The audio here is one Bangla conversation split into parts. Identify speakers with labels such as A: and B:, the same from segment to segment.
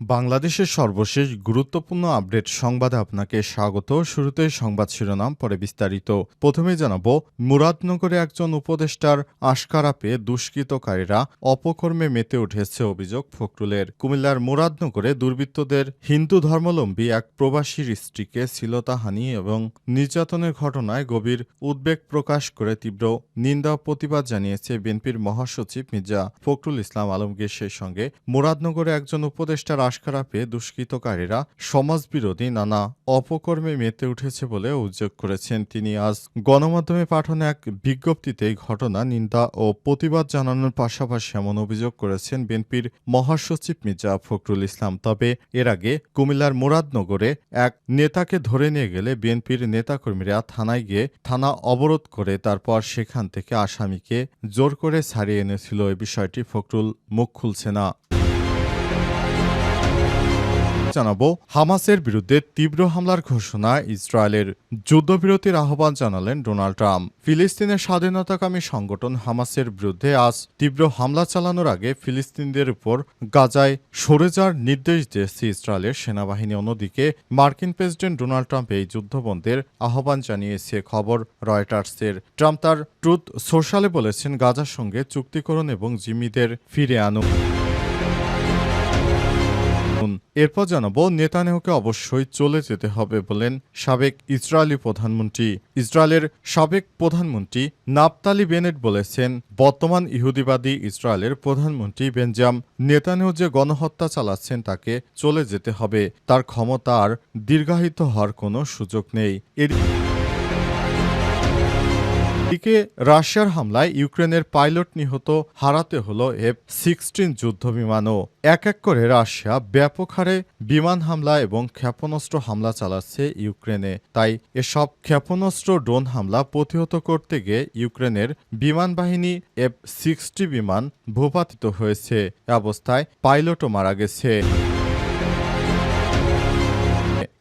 A: বাংলাদেশের সর্বশেষ গুরুত্বপূর্ণ আপডেট সংবাদে আপনাকে স্বাগত। শুরুতে সংবাদ শিরোনাম, পরে বিস্তারিত। প্রথমে জানাব, মুরাদনগরে একজন উপদেষ্টার আশকারা পেয়ে দুষ্কৃতকারীরা অপকর্মে মেতে উঠেছে অভিযোগ ফখরুলের। কুমিল্লার মুরাদনগরে দুর্বৃত্তদের হিন্দু ধর্মাবলম্বী এক প্রবাসীর স্ত্রীকে শ্লীলতাহানি এবং নির্যাতনের ঘটনায় গভীর উদ্বেগ প্রকাশ করে তীব্র নিন্দা প্রতিবাদ জানিয়েছে বিএনপির মহাসচিব মির্জা ফখরুল ইসলাম আলমগীর। সেই সঙ্গে মুরাদনগরে একজন উপদেষ্টার আশকারা দুষ্কৃতকারীরা সমাজবিরোধী নানা অপকর্মে মেতে উঠেছে বলে অভিযোগ করেছেন তিনি। আজ গণমাধ্যমে পাঠানো এক বিজ্ঞপ্তিতে ঘটনা, নিন্দা ও প্রতিবাদ জানানোর পাশাপাশি এমন অভিযোগ করেছেন বিএনপির মহাসচিব মির্জা ফখরুল ইসলাম। তবে এর আগে কুমিল্লার মুরাদনগরে এক নেতাকে ধরে নিয়ে গেলে বিএনপির নেতাকর্মীরা থানায় গিয়ে থানা অবরোধ করে তারপর সেখান থেকে আসামিকে জোর করে ছাড়িয়ে এনেছিল। এ বিষয়টি ফখরুল মুখ খুলছে না। জানাব হামাসের বিরুদ্ধে তীব্র হামলার ঘোষণা ইসরায়েলের যুদ্ধবিরতির আহ্বান জানালেন ডোনাল্ড ট্রাম্প। ফিলিস্তিনের স্বাধীনতাকামী সংগঠন হামাসের বিরুদ্ধে আজ তীব্র হামলা চালানোর আগে ফিলিস্তিনদের উপর গাজায় সরে যাওয়ার নির্দেশ দিয়েছে ইসরায়েলের সেনাবাহিনী। অন্যদিকে, মার্কিন প্রেসিডেন্ট ডোনাল্ড ট্রাম্প এই যুদ্ধবন্ধের আহ্বান জানিয়েছে। খবর রয়টার্সের। ট্রাম্প তার ট্রুথ সোশ্যালে বলেছেন, গাজার সঙ্গে চুক্তিকরণ এবং জিম্মিদের ফিরে আনুন। এরপর জানাব নেতানেহকে অবশ্যই চলে যেতে হবে বলেন সাবেক ইসরায়েলি প্রধানমন্ত্রী। ইসরায়েলের সাবেক প্রধানমন্ত্রী নাপতালি বেনেট বলেছেন, বর্তমান ইহুদিবাদী ইসরায়েলের প্রধানমন্ত্রী বেঞ্জাম নেতানেহ যে গণহত্যা চালাচ্ছেন তাকে চলে যেতে হবে। তার ক্ষমতা আর দীর্ঘায়িত হওয়ার কোনো সুযোগ নেই। এর এদিকে রাশিয়ার হামলায় ইউক্রেনের পাইলট নিহত হারাতে হলো এফ সিক্সটিন যুদ্ধবিমানও। এক এক করে রাশিয়া ব্যাপক হারে বিমান হামলা এবং ক্ষেপণাস্ত্র হামলা চালাচ্ছে ইউক্রেনে। তাই এসব ক্ষেপণাস্ত্র ড্রোন হামলা প্রতিহত করতে গিয়ে ইউক্রেনের বিমান বাহিনী এফ সিক্সটি বিমান ভূপাতিত হয়েছে। অবস্থায় পাইলটও মারা গেছে।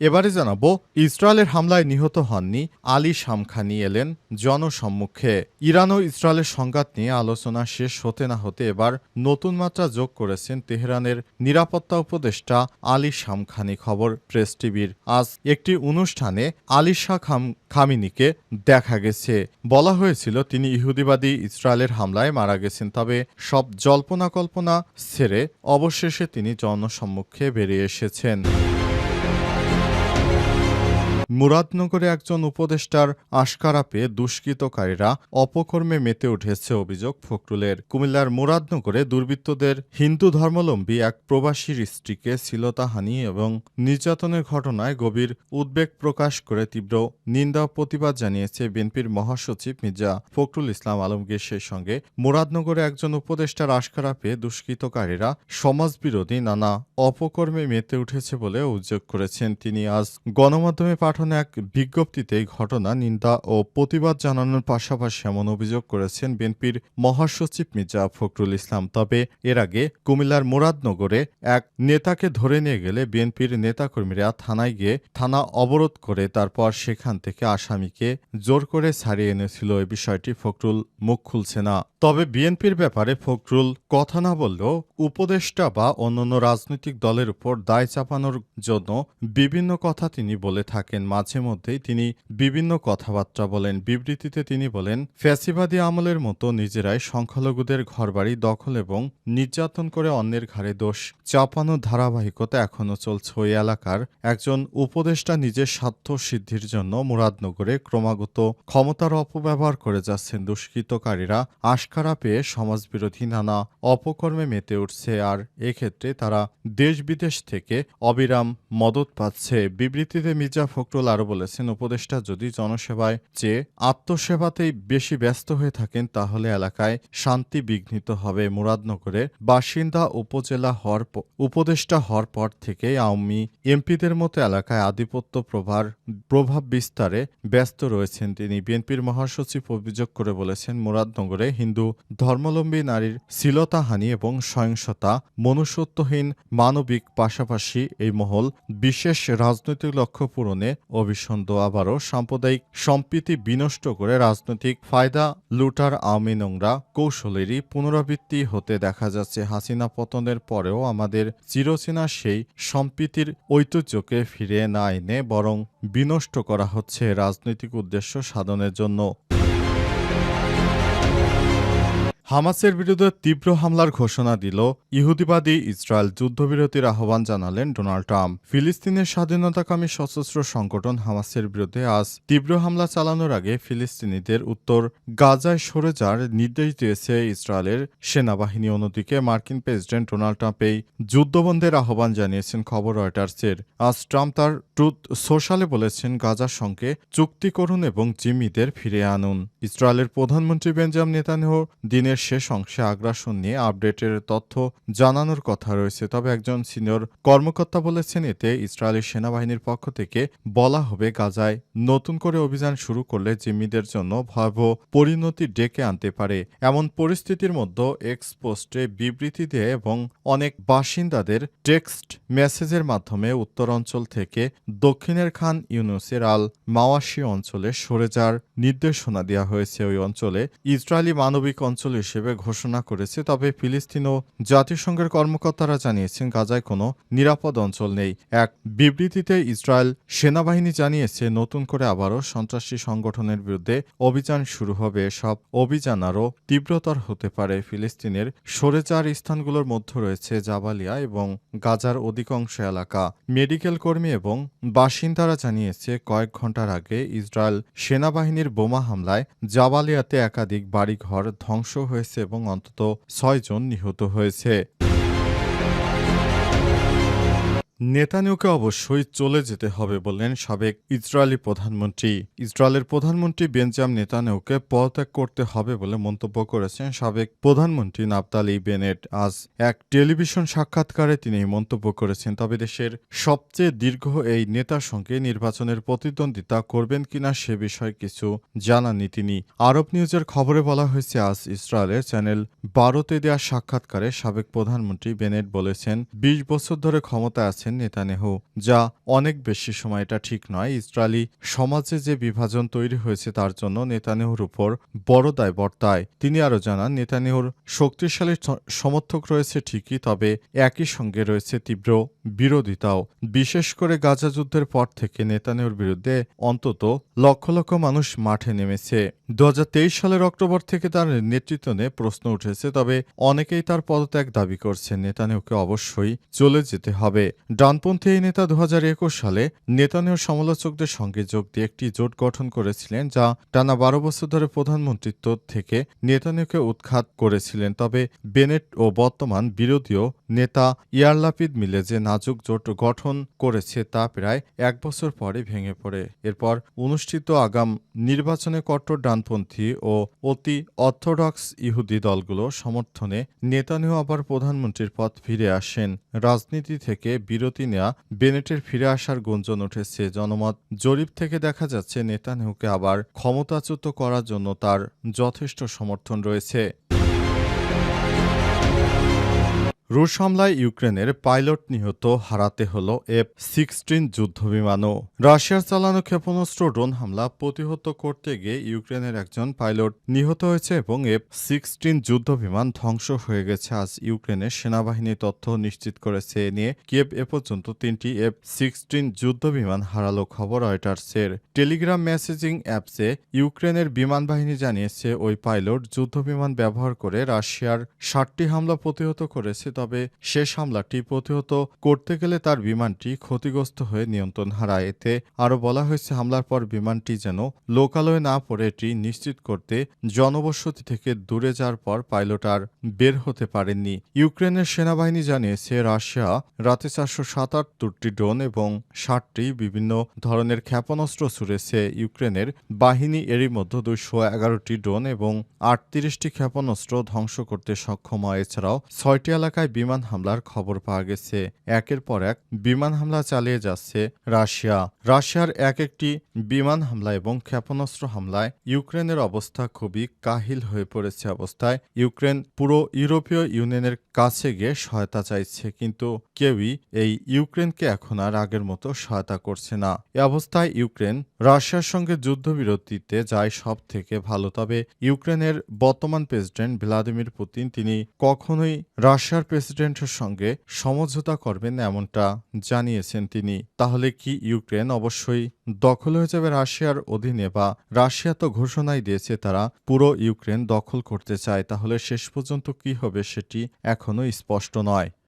A: এবারে জানাব, ইসরায়েলের হামলায় নিহত হননি আলী শামখানি এলেন জনসম্মুখে। ইরান ও ইসরায়েলের সংঘাত নিয়ে আলোচনা শেষ হতে না হতে এবার নতুন মাত্রা যোগ করেছেন তেহরানের নিরাপত্তা উপদেষ্টা আলী শামখানি খবর প্রেস টিভির। আজ একটি অনুষ্ঠানে আলী শাহ খাম, খামিনিকে দেখা গেছে। বলা হয়েছিল, তিনি ইহুদিবাদী ইসরায়েলের হামলায় মারা গেছেন, তবে সব জল্পনা কল্পনা ছেড়ে অবশেষে তিনি জনসম্মুখে বেরিয়ে এসেছেন। মুরাদনগরে একজন উপদেষ্টার আশকারা পেয়ে দুষ্কৃতকারীরা অপকর্মে মেতে উঠেছে অভিযোগ ফখরুলের। কুমিল্লার মুরাদনগরে দুর্বৃত্তদের হিন্দু ধর্মাবলম্বী এক প্রবাসীর স্ত্রীকে শ্লীলতাহানি এবং নির্যাতনের ঘটনায় গভীর উদ্বেগ প্রকাশ করে তীব্র নিন্দা প্রতিবাদ জানিয়েছে বিএনপির মহাসচিব মির্জা ফখরুল ইসলাম আলমগীর। সেই সঙ্গে মুরাদনগরে একজন উপদেষ্টার আশকারা পেয়ে দুষ্কৃতকারীরা সমাজবিরোধী নানা অপকর্মে মেতে উঠেছে বলে অভিযোগ করেছেন। তিনি আজ গণমাধ্যমে পাঠানো এক বিজ্ঞপ্তিতে ঘটনা, নিন্দা ও প্রতিবাদ জানানোর পাশাপাশি এমন অভিযোগ করেছেন বিএনপির মহাসচিব মির্জা ফখরুল ইসলাম। তবে এর আগে কুমিল্লার মুরাদনগরে এক নেতাকে ধরে নিয়ে গেলে বিএনপির নেতাকর্মীরা থানায় গিয়ে থানা অবরোধ করে তারপর সেখান থেকে আসামিকে জোর করে ছাড়িয়ে এনেছিল। এ বিষয়টি ফখরুল মুখ খুলছে না। তবে বিএনপির ব্যাপারে ফখরুল কথা না বললেও উপদেষ্টা বা অন্যান্য রাজনৈতিক দলের উপর দায় চাপানোর জন্য বিভিন্ন কথা তিনি বলে থাকেন। মাঝে মধ্যেই তিনি বিভিন্ন কথাবার্তা বলেন। বিবৃতিতে তিনি বলেন, ফ্যাসিবাদী আমলের মতো নিজেরাই সংখ্যালঘুদের ঘরবাড়ি দখল এবং নির্যাতন করে অন্যের ঘাড়ে দোষ চাপানোর ধারাবাহিকতা এখনও চলছে ওই এলাকার। একজন উপদেষ্টা নিজের স্বার্থ সিদ্ধির জন্য মুরাদনগরে ক্রমাগত ক্ষমতার অপব্যবহার করে যাচ্ছেন। দুষ্কৃতকারীরা আশকারা পেয়ে সমাজবিরোধী নানা অপকর্মে মেতে উঠছে আর এক্ষেত্রে তারা দেশ বিদেশ থেকে অবিরাম মদত পাচ্ছে। বিবৃতিতে মির্জা ফখরুল আরও বলেছেন, উপদেষ্টা যদি জনসেবায় চেয়ে আত্মসেবাতেই বেশি ব্যস্ত হয়ে থাকেন, তাহলে এলাকায় শান্তি বিঘ্নিত হবে। মুরাদনগরে বাসিন্দা উপজেলা হওয়ার উপদেষ্টা হওয়ার পর থেকে আওয়ামী এমপিদের মতো এলাকায় আধিপত্য প্রভার, প্রভাব বিস্তারে ব্যস্ত রয়েছেন তিনি। বিএনপির মহাসচিব অভিযোগ করে বলেছেন, মুরাদনগরে হিন্দু ধর্মাবলম্বী নারীর শ্লীলতাহানি এবং সহিংস সহিংসতা, মনুষ্যত্বহীন মানবিক পাশাপাশি এই মহল বিশেষ রাজনৈতিক লক্ষ্য পূরণে অভিসন্ধ আবারও সাম্প্রদায়িক সম্প্রীতি বিনষ্ট করে রাজনৈতিক ফায়দা লুটার আওয়ামী নোংরা কৌশলেরই পুনরাবৃত্তি হতে দেখা যাচ্ছে। হাসিনা পতনের পরেও আমাদের চিরচেনা সেই সম্প্রীতির ঐতিহ্যকে ফিরে না এনে বরং বিনষ্ট করা হচ্ছে রাজনৈতিক উদ্দেশ্য সাধনের জন্য। হামাসের বিরুদ্ধে তীব্র হামলার ঘোষণা দিল ইহুদিবাদী ইসরায়েল যুদ্ধবিরতির আহ্বান জানালেন ডোনাল্ড ট্রাম্প। ফিলিস্তিনের স্বাধীনতাকামী সশস্ত্র সংগঠন হামাসের বিরুদ্ধে আজ তীব্র হামলা চালানোর আগে ফিলিস্তিনিদের উত্তর গাজায় সরে যাওয়ার নির্দেশ দিয়েছে ইসরায়েলের সেনাবাহিনী। অন্যদিকে মার্কিন প্রেসিডেন্ট ডোনাল্ড ট্রাম্প এই যুদ্ধবন্ধের আহ্বান জানিয়েছেন খবর রয়টার্সের। আজ ট্রাম্প তার ট্রুথ সোশ্যালে বলেছেন, গাজার সঙ্গে চুক্তি করুন এবং জিম্মিদের ফিরিয়ে আনুন। ইসরায়েলের প্রধানমন্ত্রী বেঞ্জাম নেতানিয়াহু দিনের শেষ অংশে আগ্রাসন নিয়ে আপডেটের তথ্য জানানোর কথা রয়েছে। তবে একজন সিনিয়র কর্মকর্তা বলেছেন, এতে ইসরায়েলি সেনাবাহিনীর পক্ষ থেকে বলা হবে, গাজায় নতুন করে অভিযান শুরু করলে জিম্মিদের জন্য ভয়াবহ পরিণতি ডেকে আনতে পারে। এমন পরিস্থিতির মধ্যে এক্স পোস্টে বিবৃতি দিয়ে এবং অনেক বাসিন্দাদের টেক্সট মেসেজের মাধ্যমে উত্তর অঞ্চল থেকে দক্ষিণের খান ইউনুসের আল মাওয়াশি অঞ্চলে সরে যাওয়ার নির্দেশনা দেওয়া হয়েছে। ওই অঞ্চলে ইসরায়েলি মানবিক অঞ্চল হিসেবে ঘোষণা করেছে। তবে ফিলিস্তিন ও জাতিসংঘের কর্মকর্তারা জানিয়েছেন, গাজায় কোনো নিরাপদ অঞ্চল নেই। এক বিবৃতিতে ইসরায়েল সেনাবাহিনী জানিয়েছে, নতুন করে আবারও সন্ত্রাসী সংগঠনের বিরুদ্ধে অভিযান শুরু হবে। সব অভিযান আরও তীব্রতর হতে পারে। ফিলিস্তিনের সরে যাওয়ার স্থানগুলোর মধ্যে রয়েছে জাবালিয়া এবং গাজার অধিকাংশ এলাকা। মেডিকেল কর্মী এবং বাসিন্দারা জানিয়েছে, কয়েক ঘণ্টার আগে ইসরায়েল সেনাবাহিনীর বোমা হামলায় জাবালিয়াতে একাধিক বাড়িঘর ধ্বংস হয়েছে এবং অন্তত ছয়জন নিহত হয়েছে। নেতানিয়াহুকে অবশ্যই চলে যেতে হবে বললেন সাবেক ইসরায়েলি প্রধানমন্ত্রী। ইসরায়েলের প্রধানমন্ত্রী বেঞ্জাম নেতানিয়াহুকে পদত্যাগ করতে হবে বলে মন্তব্য করেছেন সাবেক প্রধানমন্ত্রী নাপতালি বেনেট। আজ এক টেলিভিশন সাক্ষাৎকারে তিনি এই মন্তব্য করেছেন, তবে দেশের সবচেয়ে দীর্ঘ এই নেতার সঙ্গে নির্বাচনের প্রতিদ্বন্দ্বিতা করবেন কিনা সে বিষয়ে কিছু জানাননি তিনি। আরব নিউজের খবরে বলা হয়েছে, আজ ইসরায়েলের চ্যানেল বারোতে দেওয়া সাক্ষাৎকারে সাবেক প্রধানমন্ত্রী বেনেট বলেছেন, বিশ বছর ধরে ক্ষমতায় আছেন নেতানেহু, যা অনেক বেশি সময় এটা ঠিক নয়। ইসরায়েলি সমাজে যে বিভাজন তৈরি হয়েছে তার জন্য নেতানেহুর উপর বড় দায় বর্তায়। তিনি আরও জানান, নেতানেহুর শক্তিশালী সমর্থক রয়েছে ঠিকই, তবে একই সঙ্গে রয়েছে তীব্র বিরোধিতাও। বিশেষ করে গাজা যুদ্ধের পর থেকে নেতানেহুর বিরুদ্ধে অন্তত লক্ষ লক্ষ মানুষ মাঠে নেমেছে। দু হাজার তেইশ সালের অক্টোবর থেকে তার নেতৃত্ব নিয়ে প্রশ্ন উঠেছে, তবে অনেকেই তার পদত্যাগ দাবি করছেন। নেতানিয়াহুকে অবশ্যই চলে যেতে হবে। ডানপন্থী এই নেতা দু হাজার একুশ সালে নেতানিয়াহুর সমালোচকদের সঙ্গে যোগ দিয়ে একটি জোট গঠন করেছিলেন, যা টানা বারো বছর ধরে প্রধানমন্ত্রিত্ব থেকে নেতানিয়াহুকে উৎখাত করেছিলেন। তবে বেনেট ও বর্তমান বিরোধীয় নেতা ইয়ারলাপিদ মিলে যে নাজুক জোট গঠন করেছে তা প্রায় এক বছর পরে ভেঙে পড়ে। এরপর অনুষ্ঠিত আগাম নির্বাচনে কট্টর ডানপন্থী ও অতি অর্থোডক্স ইহুদি দলগুলো সমর্থনে নেতানিয়াহু আবার প্রধানমন্ত্রীর পদ ফিরে আসেন। রাজনীতি থেকে বিরতি নেয়া বেনেটের ফিরে আসার গুঞ্জন উঠেছে। জনমত জরিপ থেকে দেখা যাচ্ছে, নেতানিয়াহুকে আবার ক্ষমতাচ্যুত করার জন্য তার যথেষ্ট সমর্থন রয়েছে। রুশ হামলায় ইউক্রেনের পাইলট নিহত হারাতে হল এফ সিক্সটিন যুদ্ধবিমানও। রাশিয়ার চালানো ক্ষেপণাস্ত্র ড্রোন হামলা প্রতিহত করতে গিয়ে ইউক্রেনের একজন পাইলট নিহত হয়েছে এবং এফ সিক্সটিন যুদ্ধবিমান ধ্বংস হয়ে গেছে। আজ ইউক্রেনের সেনাবাহিনী তথ্য নিশ্চিত করেছে। এ নিয়ে কিয়েভ এ পর্যন্ত তিনটি এফ সিক্সটিন যুদ্ধবিমান হারালো খবর রয়টার্সের। টেলিগ্রাম মেসেজিং অ্যাপসে ইউক্রেনের বিমান বাহিনী জানিয়েছে, ওই পাইলট যুদ্ধবিমান ব্যবহার করে রাশিয়ার ষাটটি হামলা প্রতিহত করেছে। তবে শেষ হামলাটি প্রতিহত করতে গেলে তার বিমানটি ক্ষতিগ্রস্ত হয়ে নিয়ন্ত্রণ হারায়। এতে আরও বলা হয়েছে, হামলার পর বিমানটি যেন লোকালয়ে না পড়ে, এটি নিশ্চিত করতে জনবসতি থেকে দূরে যাওয়ার পর পাইলট আর বের হতে পারেননি। ইউক্রেনের সেনাবাহিনী জানিয়েছে, রাশিয়া রাতে চারশো সাতাত্তরটি ড্রোন এবং ষাটটি বিভিন্ন ধরনের ক্ষেপণাস্ত্র ছুড়েছে। ইউক্রেনের বাহিনী এরই মধ্যে দুইশো এগারোটি ড্রোন এবং আটত্রিশটি ক্ষেপণাস্ত্র ধ্বংস করতে সক্ষম হয়। এছাড়াও ছয়টি এলাকায় এলাকায় বিমান হামলার খবর পাওয়া গেছে। একের পর এক বিমান হামলা চালিয়ে যাচ্ছে রাশিয়া। রাশিয়ার এক একটি বিমান হামলা এবং ক্ষেপণাস্ত্র হামলায় ইউক্রেনের অবস্থা খুবই কাহিল হয়ে পড়েছে অবস্থায়। ইউক্রেন পুরো ইউরোপীয় ইউনিয়নের কাছে গিয়ে সহায়তা চাইছে, কিন্তু কেউই এই ইউক্রেনকে এখন আর আগের মতো সহায়তা করছে না। এ অবস্থায় ইউক্রেন রাশিয়ার সঙ্গে যুদ্ধবিরতিতে যায় সব থেকে ভালো, তবে ইউক্রেনের বর্তমান প্রেসিডেন্ট ভ্লাদিমির পুতিন, তিনি কখনোই রাশিয়ার প্রেসিডেন্টের সঙ্গে সমঝোতা করবেন এমনটা জানিয়েছেন তিনি। তাহলে কি ইউক্রেন অবশ্যই দখল হয়ে যাবে রাশিয়ার অধীনে বা রাশিয়া তো ঘোষণাই দিয়েছে তারা পুরো ইউক্রেন দখল করতে চায়, তাহলে শেষ পর্যন্ত কি হবে সেটি এখনও স্পষ্ট নয়।